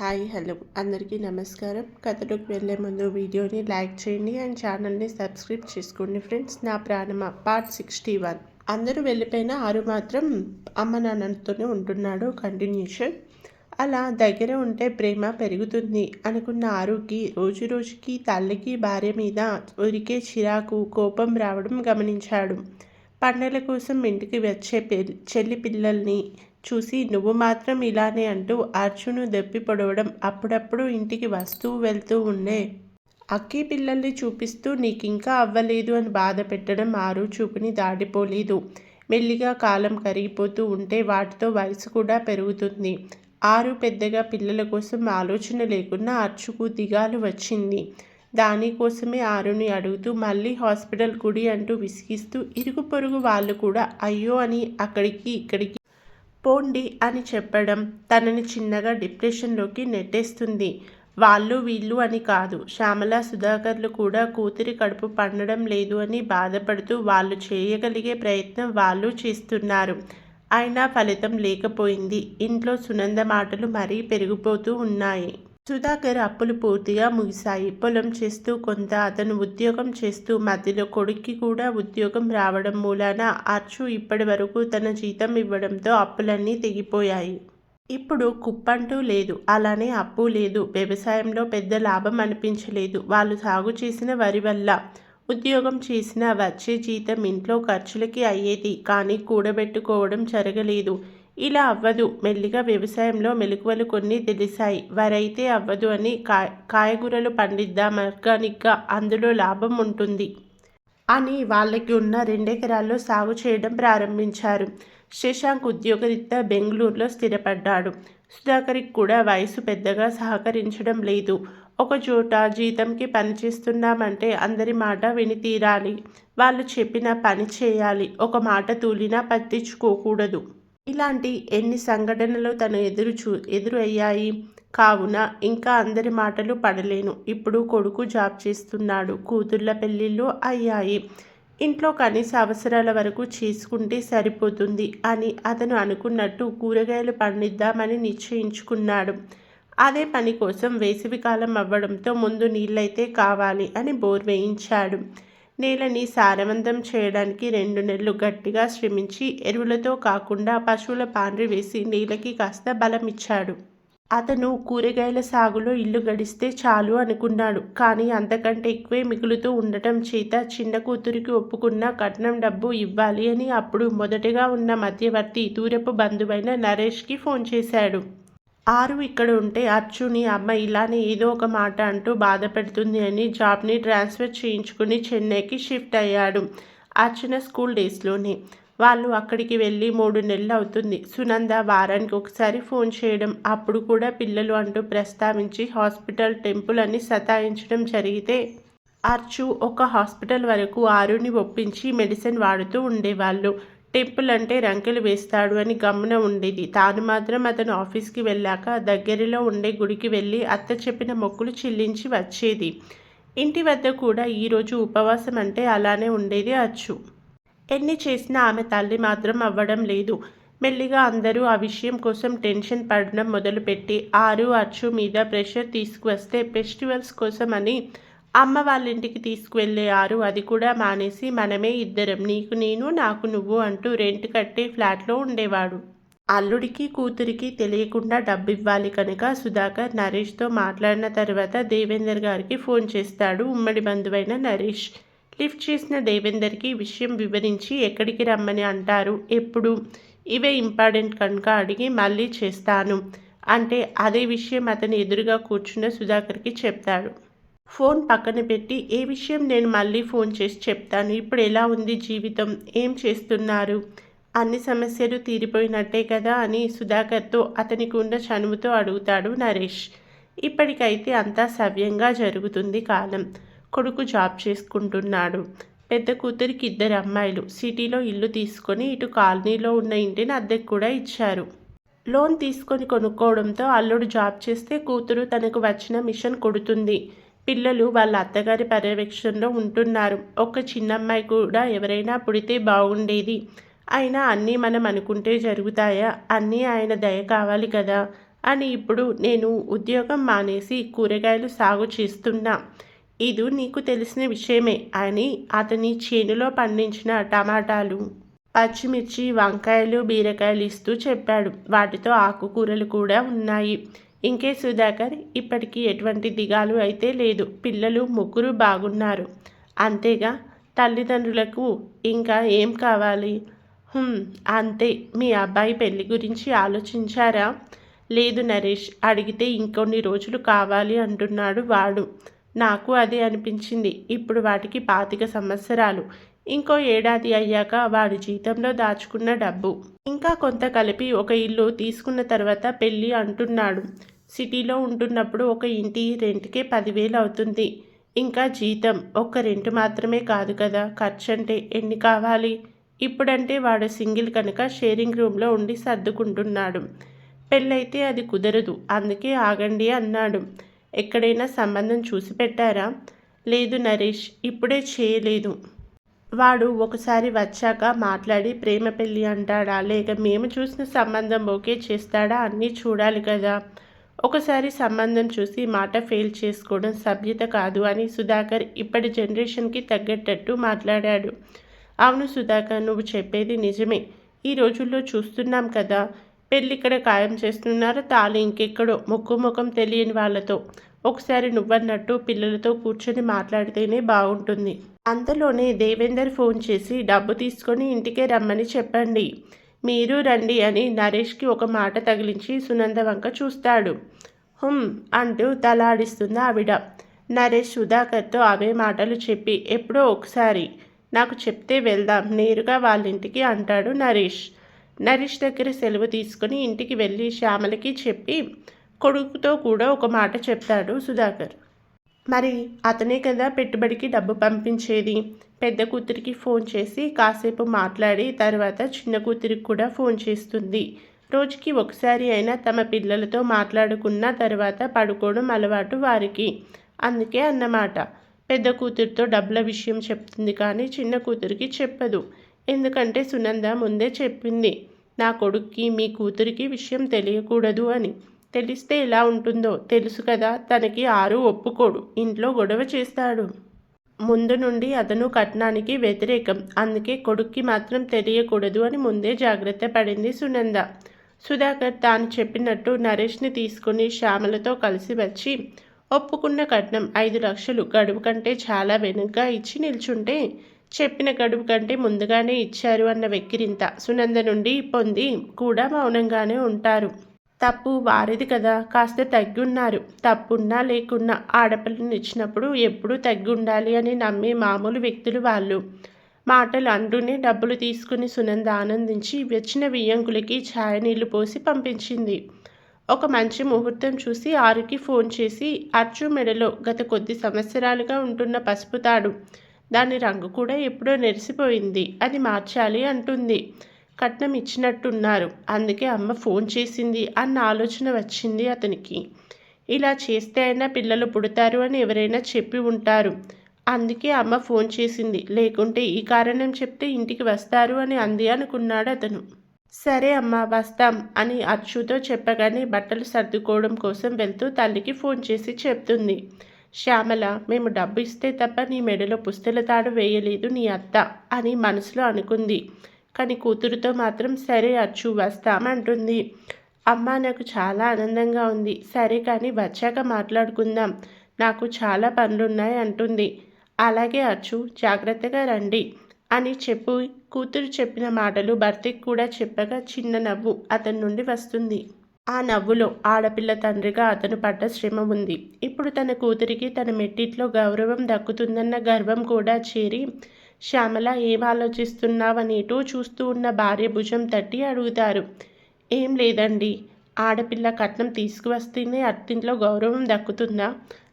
Hi hello. అందరికీ నమస్కారం. కథలోకి వెళ్ళే ముందు వీడియోని లైక్ చేయండి అండ్ ఛానల్ని సబ్స్క్రైబ్ చేసుకోండి ఫ్రెండ్స్. నా ప్రాణమ? Part sixty one. అందరూ వెళ్ళిపోయిన ఆరు మాత్రం అమ్మ నాన్నతోనే ఉంటున్నాడు కంటిన్యూషన్. అలా దగ్గర ఉంటే ప్రేమ పెరుగుతుంది అనుకున్న ఆరుకి రోజు రోజుకి తల్లికి భార్య మీద ఉరికే చిరాకు కోపం రావడం గమనించాడు. పండగల కోసం ఇంటికి వచ్చే చెల్లి పిల్లల్ని చూసి నువ్వు మాత్రం ఇలానే అంటూ అర్జును దెప్పి పొడవడం అప్పుడప్పుడు ఇంటికి వస్తూ వెళ్తూ ఉండే. అక్కి పిల్లల్ని చూపిస్తూ నీకింకా అవ్వలేదు అని బాధ పెట్టడం ఆరు చూపుని దాడిపోలేదు మెల్లిగా కాలం కరిగిపోతూ ఉంటే వాటితో వయసు కూడా పెరుగుతుంది. ఆరు పెద్దగా పిల్లల కోసం ఆలోచన లేకుండా అర్చుకు దిగాలు వచ్చింది. దానికోసమే ఆరుని అడుగుతూ మళ్ళీ హాస్పిటల్ కుడి అంటూ విసిగిస్తూ ఇరుగు పొరుగు వాళ్ళు కూడా అయ్యో అని అక్కడికి ఇక్కడికి పోండి అని చెప్పడం తనని చిన్నగా డిప్రెషన్లోకి నెట్టేస్తుంది. వాళ్ళు వీళ్ళు అని కాదు. శ్యామల సుధాకర్లు కూడా కూతురి కడుపు పండడం లేదు అని బాధపడుతూ వాళ్ళు చేయగలిగే ప్రయత్నం వాళ్ళు చేస్తున్నారు. అయినా ఫలితం లేకపోయింది. ఇంట్లో సునంద మాటలు మరీ పెరిగిపోతూ ఉన్నాయి. సుధాకర్ అప్పులు పూర్తిగా ముగిశాయి. పొలం చేస్తూ కొంత అతను ఉద్యోగం చేస్తూ మధ్యలో కొడుక్కి కూడా ఉద్యోగం రావడం మూలాన అర్చు ఇప్పటి వరకు తన జీతం ఇవ్వడంతో అప్పులన్నీ తెగిపోయాయి. ఇప్పుడు కుప్పంటూ లేదు. అలానే అప్పు లేదు. వ్యవసాయంలో పెద్ద లాభం అనిపించలేదు. వాళ్ళు సాగు చేసిన వరి వల్ల ఉద్యోగం చేసిన వచ్చే జీతం ఇంట్లో ఖర్చులకి అయ్యేది. కానీ కూడబెట్టుకోవడం జరగలేదు. ఇలా అవ్వదు. మెల్లిగా వ్యవసాయంలో మెలకువలు కొన్ని తెలిసాయి. వారైతే అవ్వదు అని కాయ కాయగూరలు పండిద్దాం ఆర్గానిక్గా అందులో లాభం ఉంటుంది. అని వాళ్ళకి ఉన్న రెండెకరాల్లో సాగు చేయడం ప్రారంభించారు. శశాంక్ ఉద్యోగరీత్యా బెంగళూరులో స్థిరపడ్డాడు. సుధాకర్కి కూడా వయసు పెద్దగా సహకరించడం లేదు. ఒక చోట జీతంకి పని చేస్తున్నామంటే అందరి మాట విని తీరాలి. వాళ్ళు చెప్పిన పని చేయాలి. ఒక మాట తూలినా పట్టించుకోకూడదు. ఇలాంటి ఎన్ని సంఘటనలు తను ఎదురు చూ ఎదురు అయ్యాయి? కావున ఇంకా అందరి మాటలు పడలేను. ఇప్పుడు కొడుకు జాబ్ చేస్తున్నాడు. కూతుర్ల పెళ్ళిళ్ళు అయ్యాయి. ఇంట్లో కనీస అవసరాల వరకు చేసుకుంటే సరిపోతుంది అని అతను అనుకున్నట్టు కూరగాయలు పండిద్దామని నిశ్చయించుకున్నాడు. అదే పని కోసం వేసవికాలం అవ్వడంతో ముందు నీళ్ళైతే కావాలి అని బోర్ వేయించాడు. నేలని సారవంతం చేయడానికి రెండు నెలలు గట్టిగా శ్రమించి ఎరువులతో కాకుండా పశువుల పాండ్రి వేసి నీళ్ళకి కాస్త బలం ఇచ్చాడు అతను కూరగాయల సాగులో ఇల్లు గడిస్తే చాలు అనుకున్నాడు. కానీ అంతకంటే ఎక్కువే మిగులుతూ ఉండటం చేత చిన్న కూతురికి ఒప్పుకున్న కట్నం డబ్బు ఇవ్వాలి అని అప్పుడు మొదటగా ఉన్న మధ్యవర్తి దూరపు బంధువైన నరేష్కి ఫోన్ చేశాడు. ఆరు ఇక్కడ ఉంటే అర్చుని అమ్మ ఇలానే ఏదో ఒక మాట అంటూ బాధ పెడుతుంది అని జాబ్ని ట్రాన్స్ఫర్ చేయించుకుని చెన్నైకి షిఫ్ట్ అయ్యాడు అర్చన స్కూల్ డేస్లోనే. వాళ్ళు అక్కడికి వెళ్ళి మూడు నెలలు అవుతుంది. సునంద వారానికి ఒకసారి ఫోన్ చేయడం అప్పుడు కూడా పిల్లలు అంటూ ప్రస్తావించి హాస్పిటల్ టెంపుల్ అని సతాయించడం జరిగితే అర్చు ఒక హాస్పిటల్ వరకు ఆరుని ఒప్పించి మెడిసిన్ వాడుతూ ఉండేవాళ్ళు. టెంపుల్ అంటే రంకెలు వేస్తాడు అని గమ్మున ఉండేది. తాను మాత్రం అతను ఆఫీస్కి వెళ్ళాక దగ్గరలో ఉండే గుడికి వెళ్ళి అత్త చెప్పిన మొక్కులు చెల్లించి వచ్చేది. ఇంటి వద్ద కూడా ఈరోజు ఉపవాసం అంటే అలానే ఉండేది అచ్చు. ఎన్ని చేసినా ఆమె తల్లి మాత్రం అవ్వడం లేదు. మెల్లిగా అందరూ ఆ విషయం కోసం టెన్షన్ పడడం మొదలుపెట్టి ఆరు అచ్చు మీద ప్రెషర్ తీసుకువస్తే ఫెస్టివల్స్ కోసం అని అమ్మ వాళ్ళ ఇంటికి తీసుకువెళ్ళేయారు అది కూడా మానేసి మనమే ఇద్దరం. నీకు నేను నాకు నువ్వు అంటూ రెంట్ కట్టే ఫ్లాట్లో ఉండేవాడు. అల్లుడికి కూతురికి తెలియకుండా డబ్బు ఇవ్వాలి కనుక సుధాకర్ నరేష్తో మాట్లాడిన తర్వాత దేవేందర్ గారికి ఫోన్ చేస్తాడు. ఉమ్మడి బంధువైన నరేష్ లిఫ్ట్ చేసిన దేవేందర్కి విషయం వివరించి ఎక్కడికి రమ్మని అంటారు? ఎప్పుడు? ఇవే ఇంపార్టెంట్ కనుక అడిగి మళ్ళీ చేస్తాను. అంటే అదే విషయం అతని ఎదురుగా కూర్చున్న సుధాకర్కి చెప్తాడు. ఫోన్ పక్కన పెట్టి ఏ విషయం నేను మళ్ళీ ఫోన్ చేసి చెప్తాను? ఇప్పుడు ఎలా ఉంది జీవితం? ఏం చేస్తున్నారు? అన్ని సమస్యలు తీరిపోయినట్టే కదా? అని సుధాకర్తో అతనికి ఉన్న చనువుతో అడుగుతాడు నరేష్. ఇప్పటికైతే అంతా సవ్యంగా జరుగుతుంది కాలం. కొడుకు జాబ్ చేసుకుంటున్నాడు. పెద్ద కూతురికి ఇద్దరు అమ్మాయిలు. సిటీలో ఇల్లు తీసుకొని ఇటు కాలనీలో ఉన్న ఇంటిని అద్దెకు కూడా ఇచ్చారు. లోన్ తీసుకొని కొనుక్కోవడంతో అల్లుడు జాబ్ చేస్తే కూతురు తనకు వచ్చిన మిషన్ కొడుతుంది. పిల్లలు వాళ్ళ అత్తగారి పర్యవేక్షణలో ఉంటున్నారు. ఒక చిన్నమ్మాయి కూడా ఎవరైనా పుడితే బాగుండేది. అయినా అన్నీ మనం అనుకుంటే జరుగుతాయా? అన్నీ ఆయన దయ కావాలి కదా? అని ఇప్పుడు నేను ఉద్యోగం మానేసి కూరగాయలు సాగు చేస్తున్నా. ఇది నీకు తెలిసిన విషయమే అని అతని చేనులో పండించిన టమాటాలు పచ్చిమిర్చి వంకాయలు బీరకాయలు ఇస్తూ చెప్పాడు. వాటితో ఆకుకూరలు కూడా ఉన్నాయి. ఇంకే సుధాకర్ ఇప్పటికీ ఎటువంటి దిగాలు అయితే లేదు. పిల్లలు ముగ్గురు బాగున్నారు. అంతేగా తల్లిదండ్రులకు ఇంకా ఏం కావాలి? అంతే. మీ అబ్బాయి పెళ్ళి గురించి ఆలోచించారా? లేదు నరేష్ అడిగితే ఇంకొన్ని రోజులు కావాలి అంటున్నాడు వాడు. నాకు అదే అనిపించింది. ఇప్పుడు వాటికి పాతిక సంవత్సరాలు. ఇంకో ఏడాది అయ్యాక వాడి జీతంలో దాచుకున్న డబ్బు. ఇంకా కొంత కలిపి ఒక ఇల్లు తీసుకున్న తర్వాత పెళ్ళి అంటున్నాడు. సిటీలో ఉంటున్నప్పుడు ఒక ఇంటి రెంట్కే పదివేలు అవుతుంది. ఇంకా జీతం ఒక్క రెంట్ మాత్రమే కాదు కదా. ఖర్చు అంటే ఎన్ని కావాలి? ఇప్పుడంటే వాడు సింగిల్ కనుక షేరింగ్ రూమ్లో ఉండి సర్దుకుంటున్నాడు. పెళ్ళైతే అది కుదరదు. అందుకే ఆగండి అన్నాడు. ఎక్కడైనా సంబంధం చూసి పెట్టారా? లేదు నరేష్ ఇప్పుడే చేయలేదు. వాడు ఒకసారి వచ్చాక మాట్లాడి ప్రేమ పెళ్ళి అంటాడా? లేక మేము చూసిన సంబంధం ఓకే చేస్తాడా? అన్నీ చూడాలి కదా. ఒకసారి సంబంధం చూసి మాట ఫెయిల్ చేసుకోవడం సభ్యత కాదు అని సుధాకర్ ఇప్పటి జనరేషన్కి తగ్గేటట్టు మాట్లాడాడు. అవును సుధాకర్ నువ్వు చెప్పేది నిజమే. ఈ రోజుల్లో చూస్తున్నాం కదా. పెళ్ళి ఇక్కడ ఖాయం చేస్తున్నారు. తాళి ఇంకెక్కడో ముక్కు ముఖం తెలియని వాళ్ళతో ఒకసారి నువ్వన్నట్టు పిల్లలతో కూర్చొని మాట్లాడితేనే బాగుంటుంది. అంతలోనే దేవేందర్ ఫోన్ చేసి డబ్బు తీసుకొని ఇంటికే రమ్మని చెప్పండి. మీరు రండి అని నరేష్కి ఒక మాట తగిలించి సునంద వంక చూస్తాడు. హుమ్ అంటూ తలాడిస్తుంది ఆవిడ. నరేష్ సుధాకర్తో అవే మాటలు చెప్పి ఎప్పుడో ఒకసారి. నాకు చెప్తే వెళ్దాం. నేరుగా వాళ్ళ ఇంటికి అంటాడు నరేష్. నరేష్ దగ్గర సెలవు తీసుకుని ఇంటికి వెళ్ళి శ్యామలకి చెప్పి కొడుకుతో కూడా ఒక మాట చెప్తాడు సుధాకర్. మరి అతనే కదా పెట్టుబడికి డబ్బు పంపించేది? పెద్ద కూతురికి ఫోన్ చేసి కాసేపు మాట్లాడి తర్వాత చిన్న కూతురికి కూడా ఫోన్ చేస్తుంది. రోజుకి ఒకసారి అయినా తమ పిల్లలతో మాట్లాడుకున్న తర్వాత పడుకోవడం అలవాటు వారికి. అందుకే అన్నమాట పెద్ద కూతురితో డబ్బుల విషయం చెప్తుంది కానీ చిన్న కూతురికి చెప్పదు. ఎందుకంటే సునంద ముందే చెప్పింది. నా కొడుక్కి మీ కూతురికి విషయం తెలియకూడదు అని. తెలిస్తే ఎలా ఉంటుందో తెలుసు కదా తనకి ఆరు ఒప్పుకోడు. ఇంట్లో గొడవ చేస్తాడు. ముందు నుండి అతను కట్నానికి వ్యతిరేకం. అందుకే కొడుక్కి మాత్రం తెలియకూడదు అని ముందే జాగ్రత్త పడింది సునంద. సుధాకర్ తాను చెప్పినట్టు నరేష్ని తీసుకుని శ్యామలతో కలిసి వచ్చి ఒప్పుకున్న కట్నం ఐదు లక్షలు గడువు కంటే చాలా వెనుగ్గా ఇచ్చి నిల్చుంటే చెప్పిన గడువు కంటే ముందుగానే ఇచ్చారు అన్న వెక్కిరింత. సునంద నుండి పొంది కూడా మౌనంగానే ఉంటారు. తప్పు వారిది కదా కాస్త తగ్గున్నారు. తప్పున్నా లేకున్నా ఆడపిల్లని ఇచ్చినప్పుడు ఎప్పుడూ తగ్గుండాలి అని నమ్మే మామూలు వ్యక్తులు వాళ్ళు. మాటలు అంటూనే డబ్బులు తీసుకుని సునంద ఆనందించి వచ్చిన వియ్యంకులకి ఛాయ నీళ్ళు పోసి పంపించింది. ఒక మంచి ముహూర్తం చూసి ఆరుకి ఫోన్ చేసి అర్జు మెడలో గత కొద్ది సంవత్సరాలుగా ఉంటున్న పసుపు తాడు దాని రంగు కూడా ఎప్పుడో నెరిసిపోయింది. అది మార్చాలి అంటుంది. కట్నం ఇచ్చినట్టున్నారు. అందుకే అమ్మ ఫోన్ చేసింది అన్న ఆలోచన వచ్చింది అతనికి. ఇలా చేస్తే అయినా పిల్లలు పుడతారు అని ఎవరైనా చెప్పి ఉంటారు. అందుకే అమ్మ ఫోన్ చేసింది. లేకుంటే ఈ కారణం చెప్తే ఇంటికి వస్తారు అని అంది అనుకున్నాడు అతను. సరే అమ్మ వస్తాం అని అచ్చుతో చెప్పగానే బట్టలు సర్దుకోవడం కోసం వెళ్తూ తల్లికి ఫోన్ చేసి చెప్తుంది. శ్యామల మేము డబ్బు ఇస్తే తప్ప నీ మెడలో పుస్తల తాడు వేయలేదు నీ అత్త అని మనసులో అనుకుంది. కానీ కూతురుతో మాత్రం సరే అచ్చు వస్తామంటుంది. అమ్మ నాకు చాలా ఆనందంగా ఉంది. సరే కానీ వచ్చాక మాట్లాడుకుందాం. నాకు చాలా పనులున్నాయి అంటుంది. అలాగే అచ్చు జాగ్రత్తగా రండి అని చెప్పు కూతురు చెప్పిన మాటలు భర్తకి కూడా చెప్పగా చిన్న నవ్వు అతని నుండి వస్తుంది. ఆ నవ్వులో ఆడపిల్ల తండ్రిగా అతను పడ్డ శ్రమ ఉంది. ఇప్పుడు తన కూతురికి తన మెట్టిట్లో గౌరవం దక్కుతుందన్న గర్వం కూడా చేరి శ్యామల ఏం ఆలోచిస్తున్నావనేటో చూస్తూ ఉన్న భార్య భుజం తట్టి అడుగుతారు. ఏం లేదండి. ఆడపిల్ల కట్నం తీసుకువస్తేనే అత్తింట్లో గౌరవం దక్కుతుందా?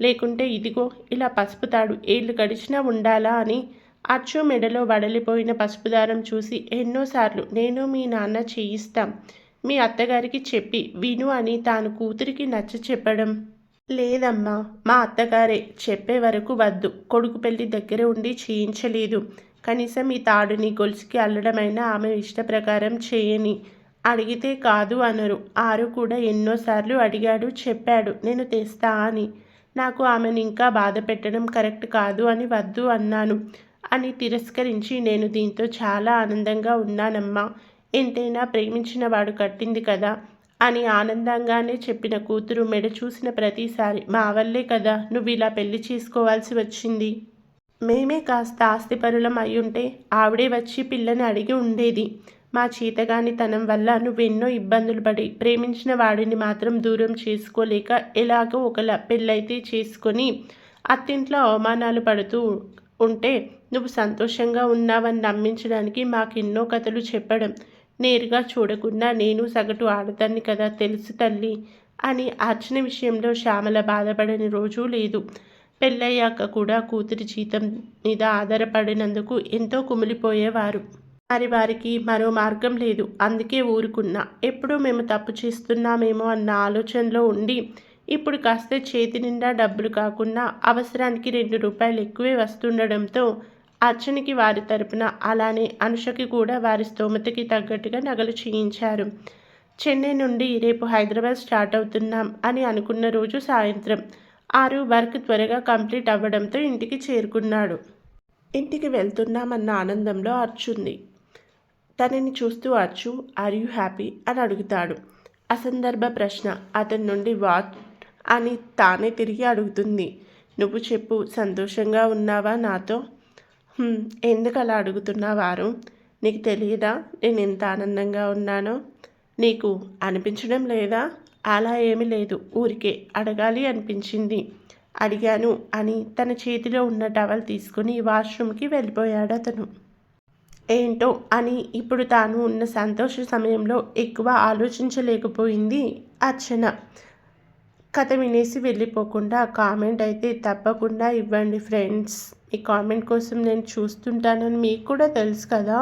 లేకుంటే ఇదిగో ఇలా పసుపు తాడు ఏళ్ళు గడిచినా ఉండాలా అని అచ్చు మెడలో వడలిపోయిన పసుపు దారం చూసి ఎన్నోసార్లు నేను మీ నాన్న చేయిస్తాం. మీ అత్తగారికి చెప్పి విను అని తాను కూతురికి నచ్చ చెప్పడం. లేదమ్మా మా అత్తగారే చెప్పే వరకు వద్దు. కొడుకు పెళ్ళి దగ్గర ఉండి చేయించలేదు. కనీసం ఈ తాడుని గొలుసుకి అల్లడమైనా ఆమె ఇష్ట ప్రకారం చేయని. అడిగితే కాదు అనరు. ఆరు కూడా ఎన్నోసార్లు అడిగాడు చెప్పాడు. నేను తెస్తా అని. నాకు ఆమెను ఇంకా బాధ పెట్టడం కరెక్ట్ కాదు అని వద్దు అన్నాను. అని తిరస్కరించి నేను దీంతో చాలా ఆనందంగా ఉన్నానమ్మా. ఎంతైనా ప్రేమించిన వాడు కట్టింది కదా? అని ఆనందంగానే చెప్పిన కూతురు మెడ చూసిన ప్రతిసారి మా వల్లే కదా నువ్వు ఇలా పెళ్ళి చేసుకోవాల్సి వచ్చింది? మేమే కాస్త ఆస్తిపరులం అయ్యుంటే ఆవిడే వచ్చి పిల్లని అడిగి ఉండేది. మా చీతగానితనం వల్ల నువ్వెన్నో ఇబ్బందులు పడి ప్రేమించిన వాడిని మాత్రం దూరం చేసుకోలేక ఎలాగో ఒకలా పెళ్ళైతే చేసుకొని అత్తింట్లో అవమానాలు పడుతూ ఉంటే నువ్వు సంతోషంగా ఉన్నావని నమ్మించడానికి మాకెన్నో కథలు చెప్పడం. నేరుగా చూడకుండా నేను సగటు ఆడదాన్ని కదా తెలుసు తల్లి అని అర్చన విషయంలో శ్యామల బాధపడని రోజూ లేదు. పెళ్ళయ్యాక కూడా కూతురి జీతం మీద ఆధారపడినందుకు ఎంతో కుమిలిపోయేవారు. మరి వారికి మరో మార్గం లేదు. అందుకే ఊరుకున్నా. ఎప్పుడూ మేము తప్పు చేస్తున్నామేమో అన్న ఆలోచనలో ఉండి ఇప్పుడు కాస్త చేతి నిండా డబ్బులు కాకుండా అవసరానికి రెండు రూపాయలు ఎక్కువే వస్తుండడంతో అర్చనకి వారి తరపున అలానే అనుషకి కూడా వారి స్తోమతకి తగ్గట్టుగా నగలు చేయించారు. చెన్నై నుండి రేపు హైదరాబాద్ స్టార్ట్ అవుతున్నాం అని అనుకున్న రోజు సాయంత్రం ఆరు వర్క్ త్వరగా కంప్లీట్ అవ్వడంతో ఇంటికి చేరుకున్నాడు. ఇంటికి వెళ్తున్నామన్న ఆనందంలో అర్చుంది. తనని చూస్తూ అర్చు ఆర్ యూ హ్యాపీ? అని అడుగుతాడు. అసందర్భ ప్రశ్న. అతని నుండి వాట్? అని తానే తిరిగి అడుగుతుంది. నువ్వు చెప్పు. సంతోషంగా ఉన్నావా నాతో? ఎందుకు అలా అడుగుతున్నావారు నీకు తెలియదా నేను ఎంత ఆనందంగా ఉన్నానో? నీకు అనిపించడం లేదా? అలా ఏమీ లేదు. ఊరికే అడగాలి అనిపించింది. అడిగాను అని తన చేతిలో ఉన్న టవల్ తీసుకుని వాష్రూమ్కి వెళ్ళిపోయాడు అతను. ఏంటో అని ఇప్పుడు తాను ఉన్న సంతోష సమయంలో ఎక్కువ ఆలోచించలేకపోయింది అర్చన. కథ వినేసి వెళ్ళిపోకుండా కామెంట్ అయితే తప్పకుండా ఇవ్వండి ఫ్రెండ్స్. ఈ కామెంట్ కోసం నేను చూస్తుంటానని మీకు కూడా తెలుసు కదా.